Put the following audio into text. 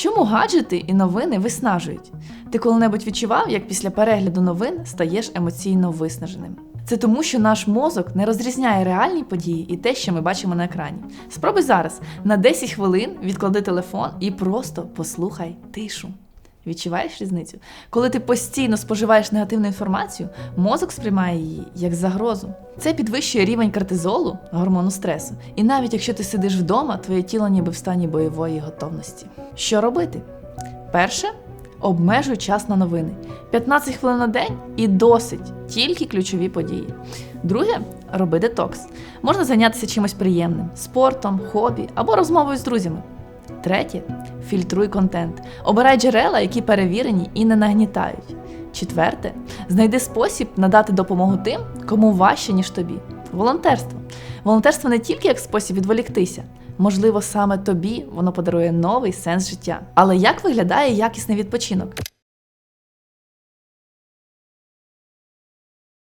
Чому гаджети і новини виснажують? Ти коли-небудь відчував, як після перегляду новин стаєш емоційно виснаженим? Це тому, що наш мозок не розрізняє реальні події і те, що ми бачимо на екрані. Спробуй зараз на 10 хвилин відклади телефон і просто послухай тишу. Відчуваєш різницю? Коли ти постійно споживаєш негативну інформацію, мозок сприймає її як загрозу. Це підвищує рівень кортизолу, гормону стресу. І навіть якщо ти сидиш вдома, твоє тіло ніби в стані бойової готовності. Що робити? Перше обмежуй час на новини. 15 хвилин на день і досить, тільки ключові події. Друге, роби детокс. Можна зайнятися чимось приємним, спортом, хобі або розмовою з друзями. Третє фільтруй контент. Обирай джерела, які перевірені і не нагнітають. Четверте, знайди спосіб надати допомогу тим, кому важче, ніж тобі. Волонтерство. Волонтерство не тільки як спосіб відволіктися. Можливо, саме тобі воно подарує новий сенс життя. Але як виглядає якісний відпочинок?